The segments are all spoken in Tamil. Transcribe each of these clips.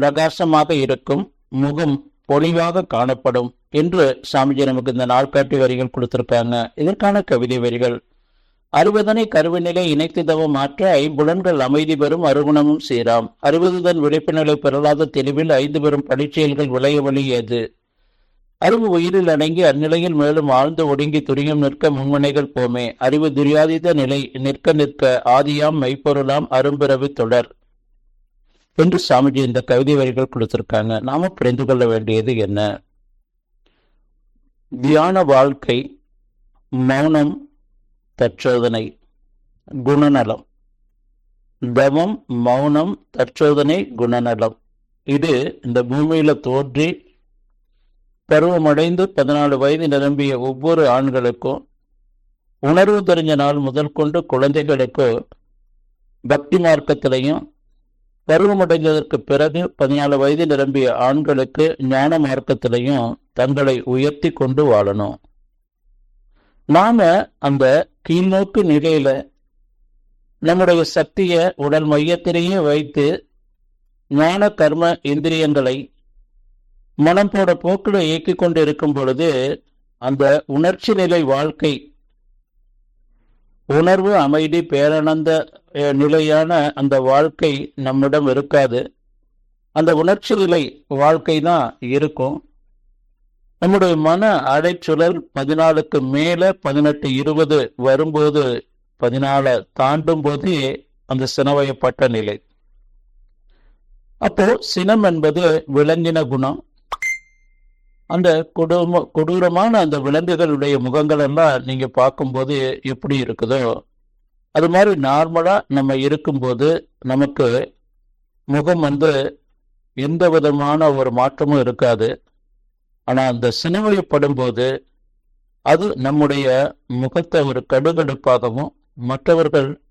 பிரகாசமாக இருக்கும் முகம் பொலிவாக காணப்படும் என்று சாமிஜி நமக்கு இந்த நாட்காட்டி வரிகள் கொடுத்திருக்காங்க இதற்கான கவிதை வரிகள். அறுபதனை கருவிநிலை இணைத்து தவம் மாற்ற ஐம்புலன்கள் அமைதி பெறும் அருகுணமும் சீராம். அறுபதுதன் விழிப்புநிலை பெறலாத தெளிவில் ஐந்து பெறும் பணிச்செயல்கள் விளைய வழி ஏது? அறிவு உயிரில் அடங்கி அந்நிலையில் மேலும் ஆழ்ந்து ஒடுங்கி துரியம் நிற்க முன்மனைகள் போமே. அறிவு துரியாதித நிலை நிற்க நிற்க ஆதியாம் மெய்ப்பொருளாம் அரும்பிறவி தொடர். என்று சாமிஜி இந்த கவிதை வரிகள் கொடுத்திருக்காங்க. நாம புரிந்து கொள்ள வேண்டியது என்ன? தியான வாழ்க்கை மௌனம் தற்சோதனை குணநலம். தவம் மௌனம் தற்சோதனை குணநலம். இது இந்த பூமியில தோன்றி பருவமடைந்து பதினாலு வயது நிரம்பிய ஒவ்வொரு ஆண்களுக்கும் உணர்வு தெரிஞ்ச நாள் முதல் கொண்டு குழந்தைகளுக்கு பக்தி மார்க்கத்திலையும் பருவமடைந்ததற்கு பிறகு பதினாலு வயது நிரம்பிய ஆண்களுக்கு ஞான மார்க்கத்திலையும் தங்களை உயர்த்தி கொண்டு வாழணும். நாம அந்த கீழ்நோக்கு நிலையில நம்முடைய சக்திய உடல் மையத்திலேயே வைத்து ஞான கர்ம இந்திரியங்களை மனம் போட போக்கில் இயக்கிக் கொண்டு இருக்கும் பொழுது அந்த உணர்ச்சி நிலை வாழ்க்கை உணர்வு அமைதி பேரானந்த நிலையான அந்த வாழ்க்கை நம்மிடம் இருக்காது. அந்த உணர்ச்சி நிலை வாழ்க்கை தான் இருக்கும். நம்முடைய மன அடைச்சுழல் பதினாலுக்கு மேலே பதினெட்டு இருபது வரும்போது பதினாலை தாண்டும் போது அந்த சினவயப்பட்ட நிலை. அப்போ சினம் என்பது விலங்கின குணம். அந்த கொடூர கொடூரமான அந்த விலங்குகளுடைய முகங்கள் எல்லாம் நீங்க பார்க்கும்போது எப்படி இருக்குதோ அது மாதிரி நார்மலாக நம்ம இருக்கும்போது நமக்கு முகம் வந்து எந்த விதமான ஒரு மாற்றமும் இருக்காது. ஆனால் அந்த சினிமையப்படும்போது அது நம்முடைய முகத்தை ஒரு கடுகடுப்பாகவும் மற்றவர்கள்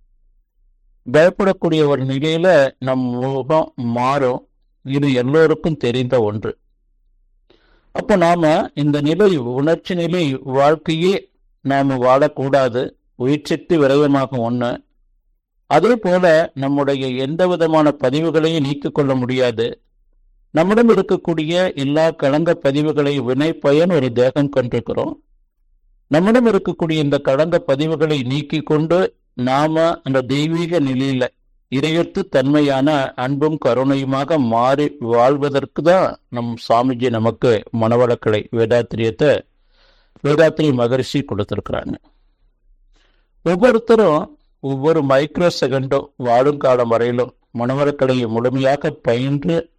பயப்படக்கூடிய ஒரு நிலையில நம் முகம் மாறும். இது எல்லோருக்கும் தெரிந்த ஒன்று. அப்போ நாம இந்த நிலை உணர்ச்சி நிலை வாழ்க்கையே நாம் வாழக்கூடாது. உயிர்ச்சக்தி விரதமாகும் ஒண்ணு. அதே போல நம்முடைய எந்த விதமான பதிவுகளையும் நீக்கிக் கொள்ள முடியாது. நம்மிடம் இருக்கக்கூடிய எல்லா கடந்த பதிவுகளை வினை பயன் ஒரு தேகம் கொண்டிருக்கிறோம். நம்மிடம் இருக்கக்கூடிய இந்த கடந்த பதிவுகளை நீக்கிக் கொண்டு நாம அந்த தெய்வீக நிலையில இரையொத்து தன்மையான அன்பும் கருணையுமாக மாறி வாழ்வதற்கு தான் நம் சாமிஜி நமக்கு மனவளக்கலை வேதாத்திரியத்தை வேதாத்திரி மகரிஷி கொடுத்திருக்கிறாங்க. ஒவ்வொருத்தரும் ஒவ்வொரு மைக்ரோ செகண்டும் வாழும் காலம் வரையிலும் மனவளக்கலையை முழுமையாக பயின்று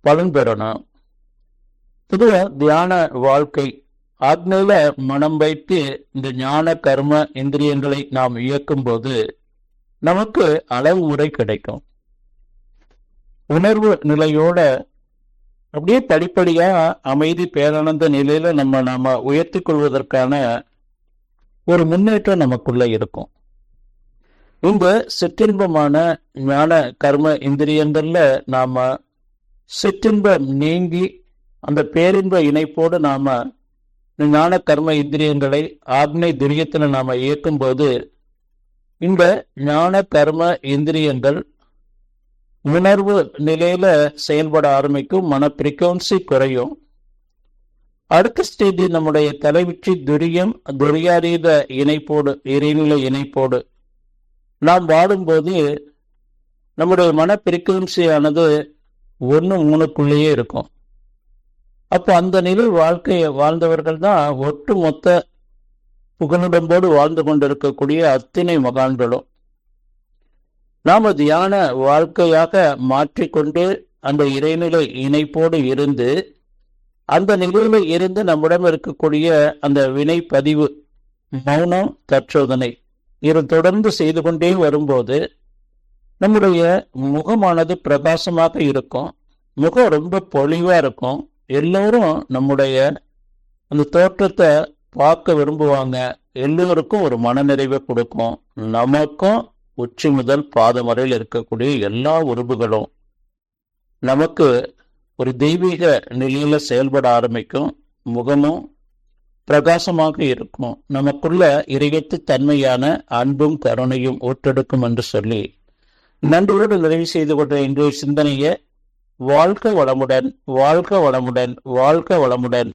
பலன் பெறணும். இது தியான வாழ்க்கை ஆக்னையில மனம் வைத்து இந்த ஞான கர்ம இந்திரியங்களை நாம் இயக்கும் போது நமக்கு அளவு முறை கிடைக்கும். உணர்வு நிலையோட அப்படியே படிப்படியா அமைதி பேரானந்த நிலையில நம்ம நாம உயர்த்தி கொள்வதற்கான ஒரு முன்னேற்றம் நமக்குள்ள இருக்கும். ரொம்ப சிற்றின்பமான ஞான கர்ம இந்திரியங்கள்ல நாம சிற்றின்பம் நீங்கி அந்த பேரின்ப இணைப்போடு நாம ஞான கர்ம இந்திரியங்களை ஆக்னை துரியத்தில் நாம இயக்கும்போது இந்த ஞான கர்ம இந்திரியங்கள் உணர்வு நிலையில செயல்பட ஆரம்பிக்கும் மன பிரிக்கவன்சி குறையும். அடுத்த ஸ்டேஜ் நம்முடைய தலைவிற்றி துரியம் துரியாரீத இணைப்போடு இறைநிலை இணைப்போடு நாம் வாடும்போது நம்முடைய மன பிரிக்கவன்சியானது ஒன்று மூணுக்குள்ளேயே இருக்கும். அப்போ அந்த நிலை வாழ்க்கையை வாழ்ந்தவர்கள் தான் ஒட்டு மொத்த புகழுடம்போடு வாழ்ந்து கொண்டிருக்கக்கூடிய அத்தனை மகான்களும். நாம் தியான வாழ்க்கையாக மாற்றிக்கொண்டு அந்த இறைநிலை இணைப்போடு இருந்து அந்த நிலையில இருந்து நம்மிடம் இருக்கக்கூடிய அந்த வினை பதிவு மௌனம் தற்சோதனை இது தொடர்ந்து செய்து கொண்டே வரும்போது நம்முடைய முகமானது பிரகாசமாக இருக்கும். முகம் ரொம்ப பொலிவா இருக்கும். எல்லோரும் நம்முடைய அந்த தோற்றத்தை பார்க்க விரும்புவாங்க. எல்லோருக்கும் ஒரு மனநிறைவை கொடுக்கும். நமக்கும் உச்சி முதல் பாதம் வரையில் இருக்கக்கூடிய எல்லா உறுப்புகளும் நமக்கு ஒரு தெய்வீக நிலையில் செயல்பட ஆரம்பிக்கும். முகமும் பிரகாசமாக இருக்கும். நமக்குள்ள இறையத்து தன்மையான அன்பும் கருணையும் ஒற்றெடுக்கும் என்று சொல்லி நன்றியோடு நிறைவு செய்து கொண்ட இன்றைய சிந்தனையை வாழ்க வளமுடன் வாழ்க வளமுடன் வாழ்க வளமுடன்.